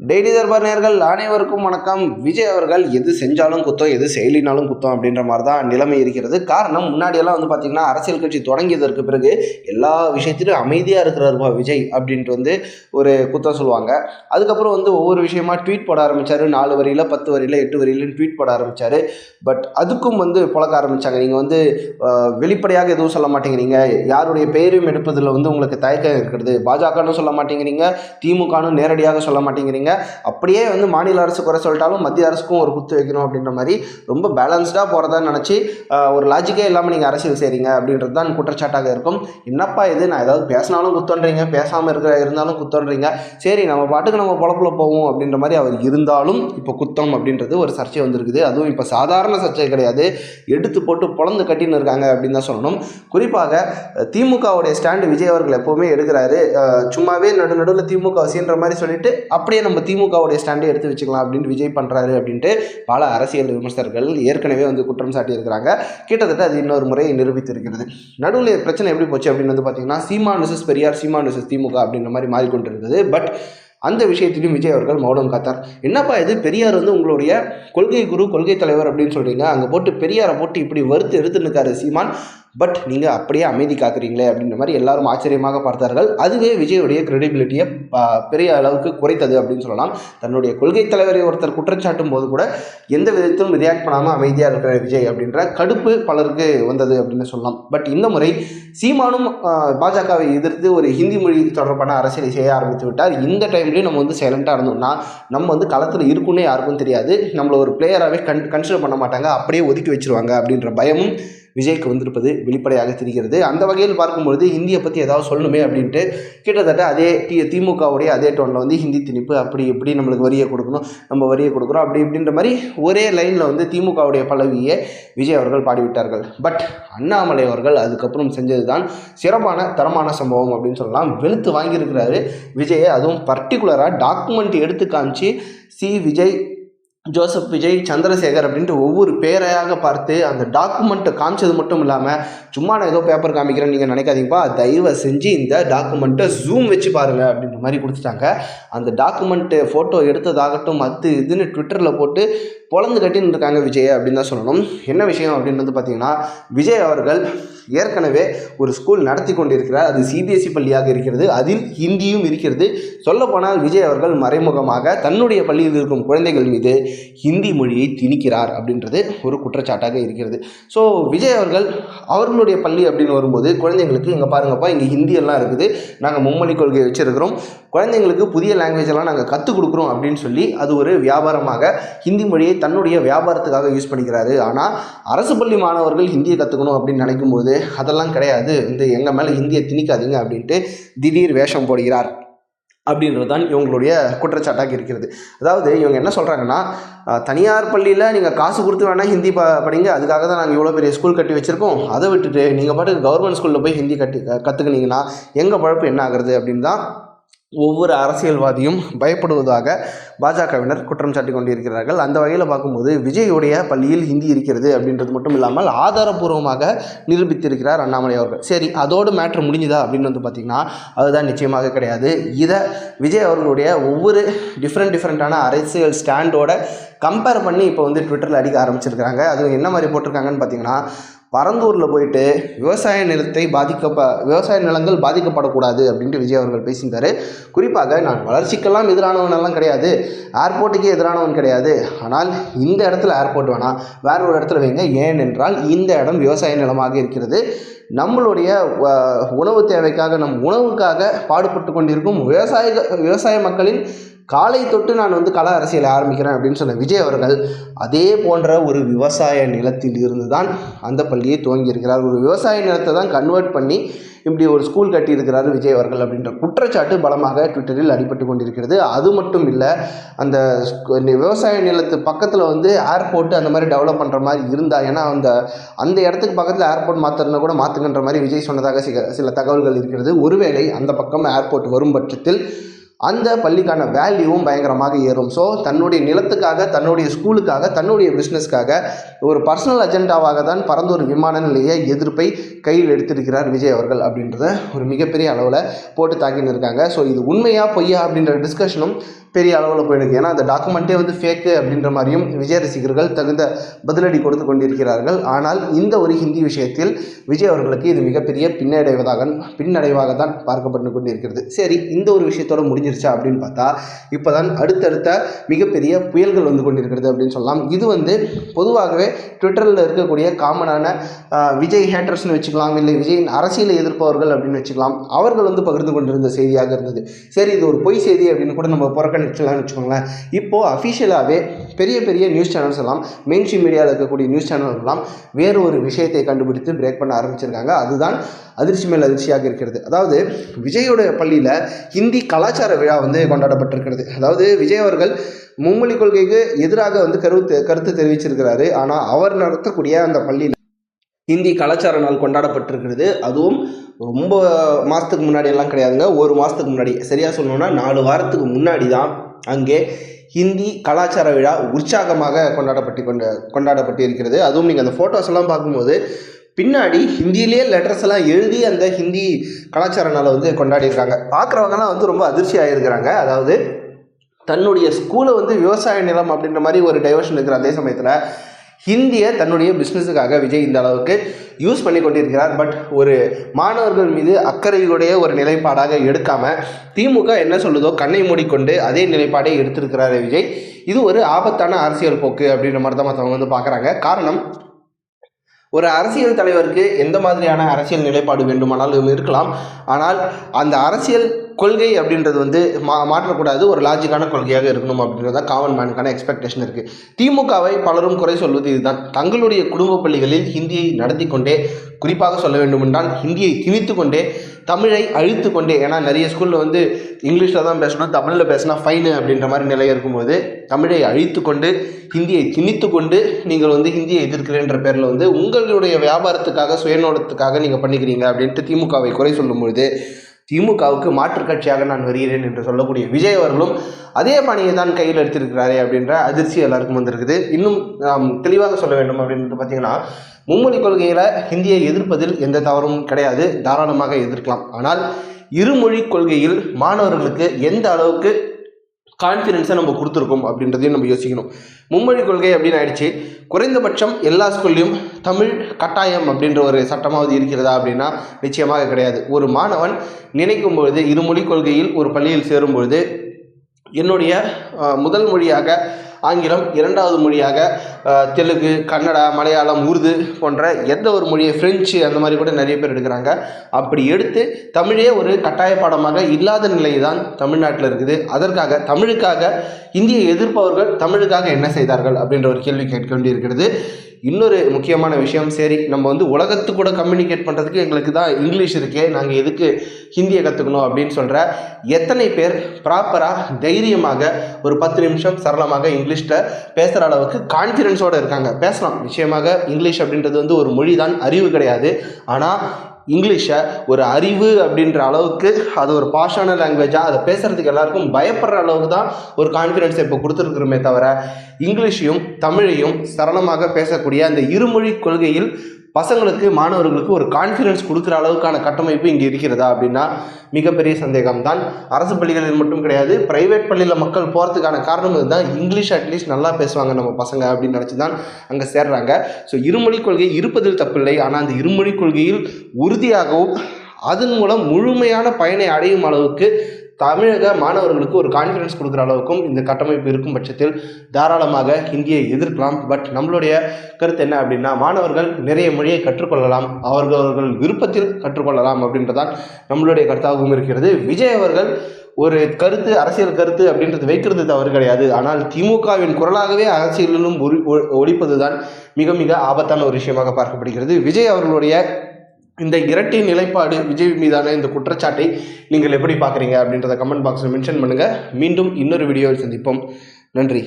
Daily Darbar நேர்கள் அனைவருக்கும் வணக்கம். விஜய் அவர்கள் எது செஞ்சாலும் குத்தம் எது செயலினாலும் குத்தம் அப்படின்ற மாதிரி தான் நிலைமை இருக்கிறது. காரணம் முன்னாடியெல்லாம் வந்து பார்த்திங்கன்னா அரசியல் கட்சி தொடங்கியதற்கு பிறகு எல்லா விஷயத்திலும் அமைதியாக இருக்கிறாருப்பா விஜய் அப்படின்ட்டு வந்து ஒரு குத்தம் சொல்லுவாங்க. அதுக்கப்புறம் வந்து ஒவ்வொரு விஷயமா ட்வீட் போட ஆரம்பித்தார் நாலு வரியில் பத்து வரியில் எட்டு வரியிலன்னு ட்வீட் போட ஆரம்பித்தார் பட் அதுக்கும் வந்து புழக்க ஆரம்பித்தாங்க நீங்கள் வந்து வெளிப்படையாக எதுவும் சொல்ல மாட்டேங்கிறீங்க. யாருடைய பெயரையும் எடுப்பதில் வந்து உங்களுக்கு தயக்கம் இருக்கிறது. பாஜகன்னு சொல்ல மாட்டேங்கிறீங்க. திமுகன்னு நேரடியாக சொல்ல மாட்டேங்கிறீங்க. அப்படியே வந்து மாநில அரசு குறை சொல்லிட்டாலும் மத்திய அரசுக்கும் ஒரு குத்து வைக்கணும் அப்படின்ற மாதிரி ரொம்ப பேலன்ஸ்டாக போகிறதா நினச்சி ஒரு லாஜிக்கே இல்லாமல் நீங்கள் அரசியல் செய்கிறீங்க அப்படின்றது தான் குற்றச்சாட்டாக இருக்கும். என்னப்பா இது? நான் ஏதாவது பேசினாலும் குத்தன்றீங்க. பேசாமல் இருக்கிற இருந்தாலும் குத்தன்றீங்க. சரி நம்ம பாட்டுக்கு நம்ம பொழப்புல போவோம் அப்படின்ற மாதிரி அவர் இருந்தாலும் இப்போ குத்தம் அப்படின்றது ஒரு சர்ச்சை வந்திருக்குது. அதுவும் இப்போ சாதாரண சர்ச்சை கிடையாது. எடுத்து போட்டு பொழந்து கட்டின்னு இருக்காங்க அப்படின்னு தான் சொல்லணும். குறிப்பாக திமுகவுடைய ஸ்டாண்டு விஜய் அவர்கள் எப்போவுமே எடுக்கிறாரு. சும்மாவே நடு நடுவில் திமுக சீன்ற மாதிரி சொல்லிட்டு அப்படியே நம்ம திமுகவுடைய ஸ்டாண்டை எடுத்து வச்சுக்கலாம் அப்படின்ட்டு விஜய் பண்ணுறாரு அப்படின்ட்டு பல அரசியல் விமர்சகர்கள் ஏற்கனவே வந்து குற்றம் சாட்டியிருக்கிறாங்க. கிட்டத்தட்ட அது இன்னொரு முறை நிரூபித்திருக்கிறது. நடுவில் பிரச்சனை எப்படி போச்சு அப்படின்னு வந்து பார்த்தீங்கன்னா சீமான் விசஸ் பெரியார் சீமான் விசஸ் திமுக அப்படின்ற மாதிரி மாறிக்கொண்டிருந்தது. பட் அந்த விஷயத்திலும் விஜய் அவர்கள் மௌனம் காத்தார். என்னப்பா இது? பெரியார் வந்து உங்களுடைய கொள்கை குரு கொள்கை தலைவர் அப்படின்னு சொல்கிறீங்க அங்கே போட்டு பெரியாரை போட்டு இப்படி வறுத்து எடுத்துன்னு இருக்காரு சீமான். பட் நீங்கள் அப்படியே அமைதி காக்குறீங்களே அப்படின்ற மாதிரி எல்லாரும் ஆச்சரியமாக பார்த்தார்கள். அதுவே விஜயுடைய கிரெடிபிலிட்டியை பெரிய அளவுக்கு குறைத்தது அப்படின்னு சொல்லலாம். தன்னுடைய கொள்கை தலைவரை ஒருத்தர் குற்றச்சாட்டும் போது கூட எந்த விதத்திலும் ரியாக்ட் பண்ணாமல் அமைதியாக இருக்கிற விஜய் அப்படின்ற கடுப்பு பலருக்கு வந்தது அப்படின்னு சொல்லலாம். பட் இந்த முறை சீமானும் பாஜகவை எதிர்த்து ஒரு ஹிந்தி மொழி தொடர்பான அரசியலை செய்ய ஆரம்பித்து விட்டார். இந்த டைம்லேயும் நம்ம வந்து சைலண்ட்டாக இருந்தோம்னா நம்ம வந்து களத்தில் இருக்குன்னே யாருக்கும் தெரியாது. நம்மளை ஒரு பிளேயராகவே கன் கன்சிடர் பண்ண மாட்டாங்க. அப்படியே ஒதுக்கி வச்சிருவாங்க அப்படின்ற பயமும் விஜய்க்கு வந்திருப்பது வெளிப்படையாக தெரிகிறது. அந்த வகையில் பார்க்கும்பொழுது ஹிந்தியை பற்றி ஏதாவது சொல்லணுமே அப்படின்ட்டு கிட்டத்தட்ட அதே டி திமுகவுடைய அதே டோனில் வந்து ஹிந்தி திணிப்பு அப்படி இப்படி நம்மளுக்கு வரியை கொடுக்கணும் நம்ம வரியை கொடுக்குறோம் அப்படி இப்படின்ற மாதிரி ஒரே லைனில் வந்து திமுகவுடைய பலவியை விஜய் அவர்கள் பாடிவிட்டார்கள். பட் அண்ணாமலை அவர்கள் அதுக்கப்புறம் செஞ்சது தான் சிறப்பான தரமான சம்பவம் அப்படின்னு சொல்லலாம். வெளுத்து வாங்கியிருக்கிறாரு விஜயை அதுவும் பர்டிகுலராக டாக்குமெண்ட் எடுத்து காமிச்சு சி விஜய் ஜோசப் விஜய் சந்திரசேகர் அப்படின்ட்டு ஒவ்வொரு பேரையாக பார்த்து அந்த டாக்குமெண்ட்டை காமிச்சது மட்டும் இல்லாமல் சும்மா நான் ஏதோ பேப்பர் காமிக்கிறேன்னு நீங்கள் நினைக்காதீங்கப்பா. தயவு செஞ்சு இந்த டாக்குமெண்ட்டை ஜூம் வச்சு பாருங்கள் அப்படின்ற மாதிரி கொடுத்துட்டாங்க. அந்த டாக்குமெண்ட்டு ஃபோட்டோ எடுத்ததாகட்டும் அது இதுன்னு ட்விட்டரில் போட்டு பொழந்து கட்டின்னு இருக்காங்க விஜய் அப்படின்னு தான் சொல்லணும். என்ன விஷயம் அப்படின்னு வந்து பார்த்தீங்கன்னா விஜய் அவர்கள் ஏற்கனவே ஒரு ஸ்கூல் நடத்தி கொண்டிருக்கிறார். அது சிபிஎஸ்சி பள்ளியாக இருக்கிறது. அதில் ஹிந்தியும் இருக்கிறது. சொல்லப்போனால் விஜய் அவர்கள் மறைமுகமாக தன்னுடைய பள்ளியில் இருக்கும் குழந்தைகள் மீது ஹிந்தி மொழியை திணிக்கிறார் அப்படின்றது ஒரு குற்றச்சாட்டாக இருக்கிறது. ஸோ விஜய் அவர்கள் அவர்களுடைய பள்ளி அப்படின்னு வரும்போது குழந்தைங்களுக்கு இங்கே பாருங்கப்பா இங்கே ஹிந்தியெல்லாம் இருக்குது. நாங்கள் மும்மொழி கொள்கையை வச்சுருக்கிறோம். குழந்தைங்களுக்கு புதிய லாங்குவேஜ் எல்லாம் நாங்கள் கற்றுக் கொடுக்குறோம் அப்படின்னு சொல்லி அது ஒரு வியாபாரமாக ஹிந்தி மொழியை தன்னுடைய வியாபாரத்துக்காக யூஸ் பண்ணிக்கிறாரு. ஆனால் அரசு பள்ளி மாணவர்கள் ஹிந்தியை கற்றுக்கணும் அப்படின்னு நினைக்கும் போது அதெல்லாம் கிடையாது. இந்த எங்கள் மேலே ஹிந்தியை திணிக்காதீங்க அப்படின்ட்டு திடீர் வேஷம் போடுகிறார் அப்படின்றது தான் இவங்களுடைய குற்றச்சாட்டாக இருக்கிறது. அதாவது இவங்க என்ன சொல்கிறாங்கன்னா தனியார் பள்ளியில் நீங்கள் காசு கொடுத்து வேணால் ஹிந்தி ப படிங்க. அதுக்காக தான் நாங்கள் இவ்வளோ பெரிய ஸ்கூல் கட்டி வச்சுருக்கோம். அதை விட்டுட்டு நீங்கள் பாட்டுக்கு கவர்மெண்ட் ஸ்கூலில் போய் ஹிந்தி கட்டி கற்றுக்கினீங்கன்னா எங்கள் பழப்பு என்ன ஆகுறது? அப்படின்னு தான் ஒவ்வொரு அரசியல்வாதியும் பயப்படுவதாக பாஜகவினர் குற்றம் சாட்டி கொண்டிருக்கிறார்கள். அந்த வகையில் பார்க்கும்போது விஜயுடைய பள்ளியில் ஹிந்தி இருக்கிறது அப்படின்றது மட்டும் இல்லாமல் ஆதாரபூர்வமாக நிரூபித்திருக்கிறார் அண்ணாமலை அவர்கள். சரி அதோடு மேட்ரு முடிஞ்சுதா அப்படின்னு வந்து பார்த்திங்கன்னா அதுதான் நிச்சயமாக கிடையாது. இதை விஜய் அவர்களுடைய ஒவ்வொரு டிஃப்ரெண்ட் டிஃப்ரெண்ட்டான அரசியல் ஸ்டாண்டோட கம்பேர் பண்ணி இப்போ வந்து ட்விட்டரில் அடிக்க ஆரம்பிச்சிருக்கிறாங்க. அது என்ன மாதிரி போட்டிருக்காங்கன்னு பார்த்தீங்கன்னா பரந்தூரில் போயிட்டு விவசாய நிலத்தை பாதிக்கப்ப விவசாய நிலங்கள் பாதிக்கப்படக்கூடாது அப்படின்ட்டு விஜய் அவர்கள் பேசியிருந்தார். குறிப்பாக நான் வளர்ச்சிக்கெல்லாம் எதிரானவனெல்லாம் கிடையாது. ஏர்போர்ட்டுக்கே எதிரானவன் கிடையாது. ஆனால் இந்த இடத்துல ஏர்போர்ட் வேணாம். வேற ஒரு இடத்துல வைங்க. ஏனென்றால் இந்த இடம் விவசாய நிலமாக இருக்கிறது. நம்மளுடைய உணவு தேவைக்காக நம் உணவுக்காக பாடுபட்டு கொண்டிருக்கும் விவசாய விவசாய மக்களின் காலை தொட்டு நான் வந்து கள அரசியலை ஆரம்பிக்கிறேன் அப்படின்னு சொன்ன விஜய் அவர்கள் அதே போன்ற ஒரு விவசாய நிலத்தில் இருந்து தான் அந்த பள்ளியை துவங்கியிருக்கிறார் ஒரு விவசாய நிலத்தை தான் கன்வெர்ட் பண்ணி இப்படி ஒரு ஸ்கூல் கட்டியிருக்கிறார் விஜய் அவர்கள் அப்படின்ற குற்றச்சாட்டு பலமாக ட்விட்டரில் அடிபட்டு கொண்டிருக்கிறது. அது மட்டும் இல்லை அந்த விவசாய நிலத்து பக்கத்தில் வந்து ஏர்போர்ட் அந்த மாதிரி டெவலப் பண்ணுற மாதிரி இருந்தால் ஏன்னா அந்த அந்த இடத்துக்கு பக்கத்தில் ஏர்போர்ட் மாற்றுறதுனா கூட மாற்றுங்கன்ற மாதிரி விஜய் சொன்னதாக சில சில தகவல்கள் இருக்கிறது. ஒருவேளை அந்த பக்கம் ஏர்போர்ட் வரும் பட்சத்தில் அந்த பள்ளிக்கான வேல்யூவும் பயங்கரமாக ஏறும். ஸோ தன்னுடைய நிலத்துக்காக தன்னுடைய ஸ்கூலுக்காக தன்னுடைய பிஸ்னஸ்க்காக ஒரு பர்சனல் அஜெண்டாவாக தான் பரந்தூர் விமான நிலைய எதிர்ப்பை கையில் எடுத்திருக்கிறார் விஜய் அவர்கள் அப்படின்றத ஒரு மிகப்பெரிய அளவில் போட்டு தாக்கின்னு இருக்காங்க. ஸோ இது உண்மையா பொய்யா அப்படின்ற டிஸ்கஷனும் பெரிய அளவில் போயிருக்கு ஏன்னா அந்த டாக்குமெண்ட்டே வந்து ஃபேக்கு அப்படின்ற மாதிரியும் விஜய் ரசிகர்கள் தகுந்த பதிலடி கொடுத்து கொண்டிருக்கிறார்கள். ஆனால் இந்த ஒரு ஹிந்தி விஷயத்தில் விஜய் அவர்களுக்கு இது மிகப்பெரிய பின்னடைவதாக பின்னடைவாக தான் பார்க்கப்பட்டு கொண்டிருக்கிறது. சரி இந்த ஒரு விஷயத்தோட முடிஞ்சிருச்சா அப்படின்னு பார்த்தா இப்போ தான் அடுத்தடுத்த மிகப்பெரிய புயல்கள் வந்து கொண்டிருக்கிறது அப்படின்னு சொல்லலாம். இது வந்து பொதுவாகவே ட்விட்டரில் இருக்கக்கூடிய காமனான விஜய் ஹேட்டர்ஸ்னு வச்சுக்கலாம் இல்லை விஜயின் அரசியலை எதிர்ப்பவர்கள் அப்படின்னு வச்சுக்கலாம் அவர்கள் வந்து பகிர்ந்து கொண்டிருந்த செய்தியாக இருந்தது. சரி இது ஒரு பொய் செய்தி அப்படின்னு கூட நம்ம புறக்கணிச்சலாம்னு வச்சுக்கோங்களேன். இப்போது அஃபிஷியலாகவே பெரிய பெரிய நியூஸ் சேனல்ஸ் எல்லாம் மெயின் ஸ்ட்ரீம் மீடியாவில் இருக்கக்கூடிய நியூஸ் சேனல் எல்லாம் வேறு ஒரு விஷயத்தை கண்டுபிடித்து பிரேக் பண்ண ஆரம்பிச்சிருக்காங்க. அதுதான் அதிர்ச்சி மேல் அதிர்ச்சியாக இருக்கிறது. அதாவது விஜயோட பள்ளியில் ஹிந்தி கலாச்சார விழா வந்து கொண்டாடப்பட்டிருக்கிறது. அதாவது விஜய் அவர்கள் மும்மொழி கொள்கைக்கு எதிராக வந்து கருத்து கருத்து தெரிவிச்சிருக்கிறாரு. ஆனால் அவர் நடத்தக்கூடிய அந்த பள்ளியில் ஹிந்தி கலாச்சார நாள் கொண்டாடப்பட்டிருக்கிறது. அதுவும் ரொம்ப மாதத்துக்கு முன்னாடி எல்லாம் கிடையாதுங்க. ஒரு மாதத்துக்கு முன்னாடி. சரியாக சொல்லணும்னா நாலு வாரத்துக்கு முன்னாடி தான் அங்கே ஹிந்தி கலாச்சார விழா உற்சாகமாக கொண்டாடப்பட்டு கொண்ட கொண்டாடப்பட்டு இருக்கிறது அதுவும் நீங்கள் அந்த ஃபோட்டோஸ் எல்லாம் பார்க்கும்போது பின்னாடி ஹிந்தியிலே லெட்டர்ஸ் எல்லாம் எழுதி அந்த ஹிந்தி கலாச்சார நாளை வந்து கொண்டாடியிருக்காங்க. பார்க்குறவங்கலாம் வந்து ரொம்ப அதிர்ச்சி ஆகியிருக்கிறாங்க அதாவது தன்னுடைய ஸ்கூலை வந்து விவசாய நிலம் அப்படின்ற மாதிரி ஒரு டைவர்ஷன் இருக்கிற அதே சமயத்தில் ஹிந்தியை தன்னுடைய பிஸ்னஸுக்காக விஜய் இந்த அளவுக்கு யூஸ் பண்ணி கொண்டிருக்கிறார். பட் ஒரு மாணவர்கள் மீது அக்கறையுடைய ஒரு நிலைப்பாடாக எடுக்காமல் திமுக என்ன சொல்லுதோ கண்ணை மூடிக்கொண்டு அதே நிலைப்பாடே எடுத்திருக்கிறார் விஜய். இது ஒரு ஆபத்தான அரசியல் போக்கு அப்படின்ற மாதிரி தான் மற்றவங்க வந்து பார்க்குறாங்க. காரணம் ஒரு அரசியல் தலைவருக்கு எந்த மாதிரியான அரசியல் நிலைப்பாடு வேண்டுமானாலும் இருக்கலாம். ஆனால் அந்த அரசியல் கொள்கை அப்படின்றது வந்து மா மாற்றக்கூடாது. ஒரு லாஜிக்கான கொள்கையாக இருக்கணும் அப்படின்றத காமன் மேனுக்கான எக்ஸ்பெக்டேஷன் இருக்குது திமுகவை பலரும் குறை சொல்வது இதுதான். தங்களுடைய குடும்ப பள்ளிகளில் ஹிந்தியை நடத்தி கொண்டே குறிப்பாக சொல்ல வேண்டுமென்றால் ஹிந்தியை திணித்து கொண்டே தமிழை அழித்து கொண்டே ஏன்னா நிறைய ஸ்கூலில் வந்து இங்கிலீஷில் தான் பேசணும் தமிழில் பேசினா ஃபைனு அப்படின்ற மாதிரி நிலை இருக்கும்போது தமிழை அழித்து கொண்டு ஹிந்தியை திணித்து கொண்டு நீங்கள் வந்து ஹிந்தியை எதிர்க்கிறேன்ற பேரில் வந்து உங்களுடைய வியாபாரத்துக்காக சுயநோடத்துக்காக நீங்கள் பண்ணிக்கிறீங்க அப்படின்ட்டு திமுகவை குறை சொல்லும்பொழுது திமுகவுக்கு மாற்றுக் கட்சியாக நான் வருகிறேன் என்று சொல்லக்கூடிய விஜய் அவர்களும் அதே பணியை தான் கையில் எடுத்திருக்கிறாரே அப்படின்ற அதிர்ச்சி எல்லாருக்கும் வந்திருக்குது. இன்னும் நாம் தெளிவாக சொல்ல வேண்டும் அப்படின்ட்டு பார்த்தீங்கன்னா மும்மொழி கொள்கையில் ஹிந்தியை எதிர்ப்பதில் எந்த தவறும் கிடையாது. தாராளமாக எதிர்க்கலாம். ஆனால் இருமொழி கொள்கையில் மாணவர்களுக்கு எந்த அளவுக்கு கான்ஃபிடென்ஸை நம்ம கொடுத்துருக்கோம் அப்படின்றதையும் நம்ம யோசிக்கணும். மும்மொழி கொள்கை அப்படின்னு ஆயிடுச்சு. குறைந்தபட்சம் எல்லா ஸ்கூல்லையும் தமிழ் கட்டாயம் அப்படின்ற ஒரு சட்டமாவது இருக்கிறதா அப்படின்னா நிச்சயமாக கிடையாது. ஒரு மாணவன் நினைக்கும் பொழுது இருமொழி கொள்கையில் ஒரு பள்ளியில் சேரும் பொழுது என்னுடைய முதல் மொழியாக ஆங்கிலம் இரண்டாவது மொழியாக தெலுங்கு கன்னடா மலையாளம் உருது போன்ற எந்த ஒரு மொழியை ஃப்ரெஞ்சு அந்த மாதிரி கூட நிறைய பேர் எடுக்கிறாங்க. அப்படி எடுத்து தமிழே ஒரு கட்டாய பாடமாக இல்லாத நிலை தான் தமிழ்நாட்டில் இருக்குது. அதற்காக தமிழுக்காக இந்தியை எதிர்ப்பவர்கள் தமிழுக்காக என்ன செய்தார்கள் அப்படின்ற ஒரு கேள்வி கேட்க வேண்டியிருக்கிறது. இன்னொரு முக்கியமான விஷயம் சரி நம்ம வந்து உலகத்து கூட கம்யூனிகேட் பண்ணுறதுக்கு எங்களுக்கு தான் இங்கிலீஷ் இருக்கே நாங்கள் எதுக்கு ஹிந்தியை கற்றுக்கணும் அப்படின்னு சொல்கிற எத்தனை பேர் ப்ராப்பராக தைரியமாக ஒரு பத்து நிமிஷம் சரளமாக இங்கிலீஷில் பேசுகிற அளவுக்கு கான்ஃபிடென்ஸோடு இருக்காங்க. பேசலாம். நிச்சயமாக இங்கிலீஷ் அப்படின்றது வந்து ஒரு மொழி தான் அறிவு கிடையாது. ஆனால் இங்கிலீஷை ஒரு அறிவு அப்படின்ற அளவுக்கு அது ஒரு பாஷான லாங்குவேஜாக அதை பேசுகிறதுக்கு எல்லாருக்கும் பயப்படுற அளவுக்கு தான் ஒரு கான்ஃபிடென்ஸை இப்போ கொடுத்துருக்குறோமே தவிர இங்கிலீஷையும் தமிழையும் சரளமாக பேசக்கூடிய அந்த இருமொழி கொள்கையில் பசங்களுக்கு மாணவர்களுக்கு ஒரு கான்ஃபிடன்ஸ் கொடுக்குற அளவுக்கான கட்டமைப்பு இங்கே இருக்கிறதா அப்படின்னா மிகப்பெரிய சந்தேகம்தான். அரசு பள்ளிகளில் மட்டும் கிடையாது பிரைவேட் பள்ளியில் மக்கள் போகிறதுக்கான காரணம் இதுதான். இங்கிலீஷ் அட்லீஸ்ட் நல்லா பேசுவாங்க நம்ம பசங்க அப்படின்னு நினச்சி தான் அங்கே சேர்றாங்க. ஸோ இருமொழி கொள்கை இருப்பதில் தப்பில்லை. ஆனால் அந்த இருமொழி கொள்கையில் உறுதியாகவும் அதன் மூலம் முழுமையான பயனை அடையும் அளவுக்கு தமிழக மாணவர்களுக்கு ஒரு கான்ஃபிடன்ஸ் கொடுக்குற அளவுக்கும் இந்த கட்டமைப்பு இருக்கும் பட்சத்தில் தாராளமாக ஹிந்தியை எதிர்க்கலாம். பட் நம்மளுடைய கருத்து என்ன அப்படின்னா மாணவர்கள் நிறைய மொழியை கற்றுக்கொள்ளலாம் அவர்கள் அவர்கள் விருப்பத்தில் கற்றுக்கொள்ளலாம் அப்படின்றதான் நம்மளுடைய கருத்தாகவும் இருக்கிறது. விஜய் அவர்கள் ஒரு கருத்து அரசியல் கருத்து அப்படின்றது வைக்கிறது தவறு கிடையாது. ஆனால் திமுகவின் குரலாகவே அரசியலிலும் ஒளி ஒ- தான் மிக மிக ஆபத்தான ஒரு விஷயமாக பார்க்கப்படுகிறது. விஜய் அவர்களுடைய இந்த இரட்டை நிலைப்பாடு விஜய் மீதான இந்த குற்றச்சாட்டை நீங்கள் எப்படி பார்க்குறீங்க அப்படின்றத கமெண்ட் பாக்ஸில் மென்ஷன் பண்ணுங்கள் மீண்டும் இன்னொரு வீடியோவில் சந்திப்போம். நன்றி.